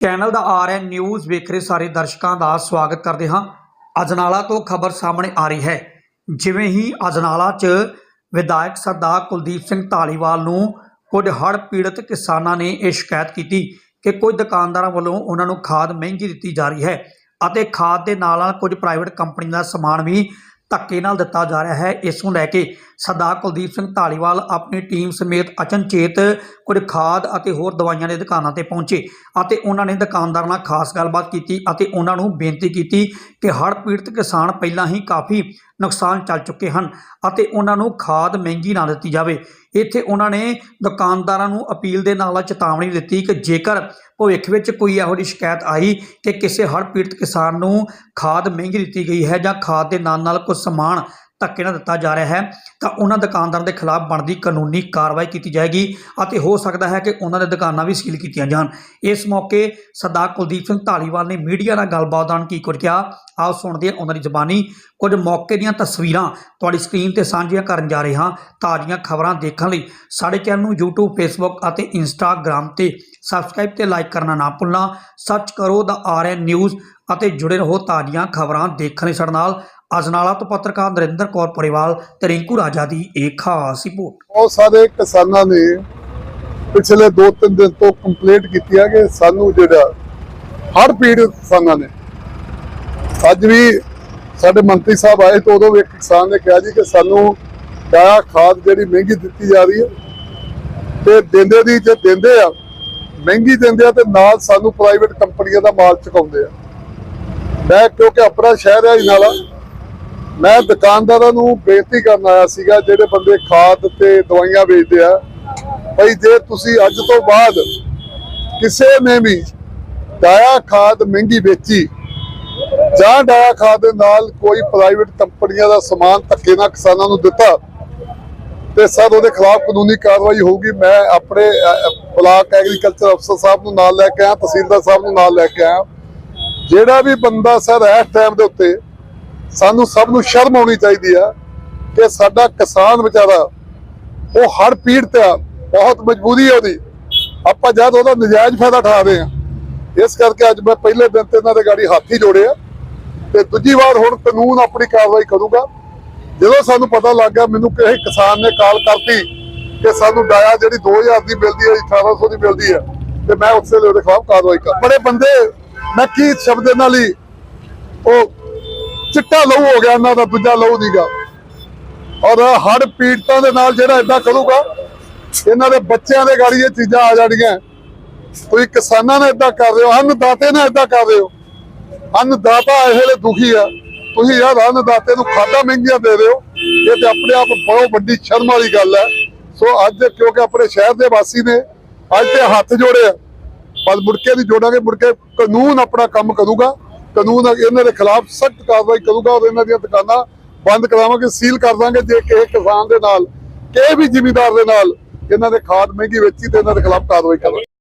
Channel ਦਾ RN news ਵੇਖ ਰਹੇ ਸਾਰੇ ਦਰਸ਼ਕਾਂ ਦਾ ਸਵਾਗਤ ਕਰਦੇ ਹਾਂ। ਅਜਨਾਲਾ ਤੋਂ ਖਬਰ ਸਾਹਮਣੇ ਆ ਰਹੀ ਹੈ। ਜਿਵੇਂ ਹੀ ਅਜਨਾਲਾ 'ਚ ਵਿਧਾਇਕ ਸਰਦਾਰ ਕੁਲਦੀਪ ਸਿੰਘ ਢਾਲੀਵਾਲ ਨੂੰ ਕੁਝ ਹੜ੍ਹ ਪੀੜਤ ਕਿਸਾਨਾਂ ਨੇ ਇਹ ਸ਼ਿਕਾਇਤ ਕੀਤੀ ਕਿ ਕੁਝ ਦੁਕਾਨਦਾਰਾਂ ਵੱਲੋਂ ਉਹਨਾਂ ਨੂੰ ਖਾਦ ਮਹਿੰਗੀ ਦਿੱਤੀ ਜਾ ਰਹੀ ਹੈ ਅਤੇ ਖਾਦ ਦੇ ਨਾਲ ਨਾਲ ਕੁਝ ਪ੍ਰਾਈਵੇਟ ਕੰਪਨੀ ਦਾ ਸਮਾਨ ਵੀ ਧੱਕੇ ਨਾਲ ਦਿੱਤਾ ਜਾ ਰਿਹਾ ਹੈ। ਇਸ ਨੂੰ ਲੈ ਕੇ ਸਰਦਾਰ ਕੁਲਦੀਪ ਸਿੰਘ ਢਾਲੀਵਾਲ ਆਪਣੀ ਟੀਮ ਸਮੇਤ ਅਚਨਚੇਤ ਕੁਝ ਖਾਦ ਅਤੇ ਹੋਰ ਦਵਾਈਆਂ ਦੇ ਦੁਕਾਨਾਂ ਤੇ ਪਹੁੰਚੇ ਅਤੇ ਉਹਨਾਂ ਨੇ ਦੁਕਾਨਦਾਰਾਂ ਨਾਲ ਖਾਸ ਗੱਲਬਾਤ ਕੀਤੀ ਅਤੇ ਉਹਨਾਂ ਨੂੰ ਬੇਨਤੀ ਕੀਤੀ ਕਿ ਹੜ੍ਹ ਪੀੜਤ ਕਿਸਾਨ ਪਹਿਲਾਂ ਹੀ ਕਾਫੀ ਨੁਕਸਾਨ ਚੱਲ ਚੁੱਕੇ ਹਨ ਅਤੇ ਉਹਨਾਂ ਨੂੰ ਖਾਦ ਮਹਿੰਗੀ ਨਾ ਦਿੱਤੀ ਜਾਵੇ। ਇੱਥੇ ਉਹਨਾਂ ਨੇ ਦੁਕਾਨਦਾਰਾਂ ਨੂੰ ਅਪੀਲ ਦੇ ਨਾਲ ਚੇਤਾਵਨੀ ਦਿੱਤੀ ਕਿ ਜੇਕਰ ਭਵਿੱਖ ਵਿੱਚ ਕੋਈ ਇਹੋ ਜਿਹੀ ਸ਼ਿਕਾਇਤ ਆਈ ਕਿ ਕਿਸੇ ਹੜ੍ਹ ਪੀੜਤ ਕਿਸਾਨ ਨੂੰ ਖਾਦ ਮਹਿੰਗੀ ਦਿੱਤੀ ਗਈ ਹੈ ਜਾਂ ਖਾਦ ਦੇ ਨਾਲ ਨਾਲ ਕੁਝ ਸਮਾਨ ਧੱਕੇ ਨਾਲ ਦਿੱਤਾ ਜਾ ਰਿਹਾ ਹੈ, ਤਾਂ ਉਹਨਾਂ ਦੁਕਾਨਦਾਰਾਂ ਦੇ ਖਿਲਾਫ ਬਣਦੀ ਕਾਨੂੰਨੀ ਕਾਰਵਾਈ ਕੀਤੀ ਜਾਏਗੀ ਅਤੇ ਹੋ ਸਕਦਾ ਹੈ ਕਿ ਉਹਨਾਂ ਦੇ ਦੁਕਾਨਾਂ ਵੀ ਸੀਲ ਕੀਤੀਆਂ ਜਾਣ। ਇਸ ਮੌਕੇ ਸਰਦਾਰ ਕੁਲਦੀਪ ਸਿੰਘ ਢਾਲੀਵਾਲ ਨੇ ਮੀਡੀਆ ਨਾਲ ਗੱਲਬਾਤ ਦੌਰਾਨ ਕੀ ਕੁਝ ਕਿਹਾ, ਆਓ ਸੁਣਦੇ ਹਾਂ ਉਹਨਾਂ ਦੀ ਜ਼ਬਾਨੀ। ਕੁਝ ਮੌਕੇ ਦੀਆਂ ਤਸਵੀਰਾਂ ਤੁਹਾਡੀ ਸਕਰੀਨ ਤੇ ਸਾਂਝੀਆਂ ਕਰਨ ਜਾ ਰਹੇ ਹਾਂ, ਤਾਜ਼ੀਆਂ ਖਬਰਾਂ ਦੇਖਣ ਲਈ ਸਾਡੇ ਚੈਨਲ ਨੂੰ YouTube, Facebook ਅਤੇ Instagram ਤੇ ਸਬਸਕ੍ਰਾਈਬ ਤੇ ਲਾਈਕ ਕਰਨਾ ਨਾ ਭੁੱਲਣਾ। ਸਰਚ ਕਰੋ ਦਾ ਆਰਐਨ ਨਿਊਜ਼ ਅਤੇ ਜੁੜੇ ਰਹੋ ਤਾਜ਼ੀਆਂ ਖਬਰਾਂ ਦੇਖਣ ਲਈ ਸਾਡੇ ਨਾਲ। ਅਜਨਾਲਾ ਤੋਂ ਪੱਤਰਕਾਰ ਨਰਿੰਦਰ ਕੌਰ ਪਰਿਵਾਲ ਤੇ ਰਿੰਕੂ ਰਾਜਾ ਦੀ ਇੱਕ ਖਾਸ ਰਿਪੋਰਟ। ਬਹੁਤ ਸਾਰੇ ਕਿਸਾਨਾਂ ਨੇ ਪਿਛਲੇ 2-3 ਦਿਨ ਤੋਂ ਕੰਪਲੇਂਟ ਕੀਤੀ ਹੈ ਕਿ ਸਾਨੂੰ ਜਿਹੜਾ ਹੜ ਪੀੜ ਕਿਸਾਨਾਂ ਨੇ, ਅੱਜ ਵੀ ਸਾਡੇ ਮੰਤਰੀ ਸਾਹਿਬ ਆਏ ਤਾਂ ਉਦੋਂ ਇੱਕ ਕਿਸਾਨ ਨੇ ਕਿਹਾ ਜੀ ਕਿ ਸਾਨੂੰ ਡਾਇਆ ਖਾਦ ਜਿਹੜੀ ਮਹਿੰਗੀ ਦਿੱਤੀ ਜਾ ਰਹੀ ਹੈ ਤੇ ਦਿੰਦੇ ਦੀ ਜੇ ਦਿੰਦੇ ਆ, ਮਹਿੰਗੀ ਦਿੰਦੇ ਆ ਤੇ ਨਾਲ ਸਾਨੂੰ ਪ੍ਰਾਈਵੇਟ ਕੰਪਨੀਆਂ ਦਾ ਮਾਲ ਚੁਕਾਉਂਦੇ ਆ। ਮੈਂ ਕਿਉਂਕਿ ਆਪਣਾ ਸ਼ਹਿਰ ਹੈ ਨਾਲਾ ਮੈਂ ਦੁਕਾਨਦਾਰਾਂ ਨੂੰ ਬੇਨਤੀ ਕਰਨ ਆਇਆ ਸੀਗਾ, ਜਿਹੜੇ ਬੰਦੇ ਖਾਦ ਤੇ ਦਵਾਈਆਂ ਵੇਚਦੇ ਆ, ਭਈ ਜੇ ਤੁਸੀਂ ਅੱਜ ਤੋਂ ਬਾਅਦ ਕਿਸੇ ਨੇ ਵੀ ਡਾਇਆ ਖਾਦ ਮਹਿੰਗੀ ਵੇਚੀ, ਜਾਂ ਡਾਇਆ ਖਾਦ ਦੇ ਨਾਲ ਕੋਈ ਪ੍ਰਾਈਵੇਟ ਕੰਪਨੀਆਂ ਦਾ ਸਮਾਨ ਧੱਕੇ ਨਾਲ ਕਿਸਾਨਾਂ ਨੂੰ ਦਿੱਤਾ, ਤੇ ਸਰ ਉਹਦੇ ਖਿਲਾਫ ਕਾਨੂੰਨੀ ਕਾਰਵਾਈ ਹੋਊਗੀ, ਮੈਂ ਆਪਣੇ ਬਲਾਕ ਐਗਰੀਕਲਚਰ ਅਫਸਰ ਸਾਹਿਬ ਨੂੰ ਨਾਲ ਲੈ ਕੇ ਆਇਆ, ਤਹਿਸੀਲਦਾਰ ਸਾਹਿਬ ਨੂੰ ਨਾਲ ਲੈ ਕੇ ਆਇਆ। ਜਿਹੜਾ ਵੀ ਬੰਦਾ ਸਰ ਇਸ ਟਾਈਮ ਦੇ ਉੱਤੇ ਸਾਨੂੰ ਸਭ ਨੂੰ ਸ਼ਰਮ ਆਉਣੀ ਚਾਹੀਦੀ ਆ ਕਿ ਸਾਡਾ ਕਿਸਾਨ ਵਿਚਾਰਾ, ਉਹ ਹੜ ਪੀੜਤ ਆ, ਬਹੁਤ ਮਜਬੂਰੀ ਹੈ ਉਹਦੀ। ਆਪਾਂ ਜਦ ਉਹਦਾ ਨਜਾਇਜ਼ ਫਾਇਦਾ ਉਠਾ ਆ। ਇਸ ਕਰਕੇ ਅੱਜ ਮੈਂ ਪਹਿਲੇ ਦਿਨ ਤੇ ਇਹਨਾਂ ਦੇ ਗਾੜੀ ਹੱਥ ਹੀ ਜੋੜੇ ਆ। ਤੇ ਦੂਜੀ ਵਾਰ ਹੁਣ ਕਾਨੂੰਨ ਆਪਣੀ ਕਾਰਵਾਈ ਕਰੂਗਾ। ਜਦੋਂ ਸਾਨੂੰ ਪਤਾ ਲੱਗ ਗਿਆ, ਮੈਨੂੰ ਕਿਸੇ ਕਿਸਾਨ ਨੇ ਕਾਲ ਕਰਤੀ ਕਿ ਸਾਨੂੰ ਡਾਇਆ ਜਿਹੜੀ 2000 ਦੀ ਮਿਲਦੀ ਹੈ 1800 ਦੀ ਮਿਲਦੀ ਹੈ, ਤੇ ਮੈਂ ਉਸੇ ਵੇਲੇ ਉਹਦੇ ਖਿਲਾਫ ਕਾਰਵਾਈ ਕਰ ਬੜੇ ਬੰਦੇ, ਮੈਂ ਕੀ ਸ਼ਬਦ ਨਾਲ ਹੀ ਉਹ ਚਿੱਟਾ ਲਹੂ ਹੋ ਗਿਆ ਇਹਨਾਂ ਦਾ, ਦੂਜਾ ਲਹੂ ਦੀਗਾ ਔਰ ਹੜ ਪੀੜਤਾਂ ਦੇ ਨਾਲ ਜਿਹੜਾ ਇਦਾਂ ਕਰੂਗਾ, ਇਹਨਾਂ ਦੇ ਬੱਚਿਆਂ ਦੇ ਗਾੜੀ ਇਹ ਚੀਜ਼ਾਂ ਆ ਜਾਣਗੀਆਂ। ਤੁਸੀਂ ਕਿਸਾਨਾਂ ਨਾਲ ਇਦਾਂ ਕਰ ਰਹੇ ਹੋ, ਅੰਨਦਾਤੇ ਨਾਲ ਇਦਾਂ ਕਰ ਰਹੇ ਹੋ। ਅੰਨਦਾਤਾ ਇਹ ਦੁਖੀ ਆ। ਤੁਸੀਂ ਯਾਰ ਅੰਨਦਾਤੇ ਨੂੰ ਖਾਦਾਂ ਮਹਿੰਗੀਆਂ ਦੇ ਰਹੇ ਹੋ। ਇਹ ਤੇ ਆਪਣੇ ਆਪ ਬਹੁਤ ਵੱਡੀ ਸ਼ਰਮ ਵਾਲੀ ਗੱਲ ਹੈ। ਸੋ ਅੱਜ ਕਿਉਂਕਿ ਆਪਣੇ ਸ਼ਹਿਰ ਦੇ ਵਾਸੀ ਨੇ, ਅੱਜ ਤੇ ਹੱਥ ਜੋੜੇ ਆ। ਪਰ ਮੁੜ ਕੇ ਨਹੀਂ ਜੋੜਾਂਗੇ, ਮੁੜ ਕੇ ਕਾਨੂੰਨ ਆਪਣਾ ਕੰਮ ਕਰੂਗਾ। ਕਾਨੂੰਨ ਇਹਨਾਂ ਦੇ ਖਿਲਾਫ ਸਖਤ ਕਾਰਵਾਈ ਕਰੂਗਾ ਔਰ ਇਹਨਾਂ ਦੀਆਂ ਦੁਕਾਨਾਂ ਬੰਦ ਕਰਾਵਾਂਗੇ, ਸੀਲ ਕਰ ਦਾਂਗੇ ਜੇ ਕਿਸੇ ਕਿਸਾਨ ਦੇ ਨਾਲ, ਕਿਸੇ ਵੀ ਜ਼ਿਮੀਦਾਰ ਦੇ ਨਾਲ ਇਹਨਾਂ ਦੇ ਖਾਦ ਮਹਿੰਗੀ ਵੇਚੀ ਤੇ ਇਹਨਾਂ ਦੇ ਖਿਲਾਫ ਕਾਰਵਾਈ ਕਰਾਂਗੇ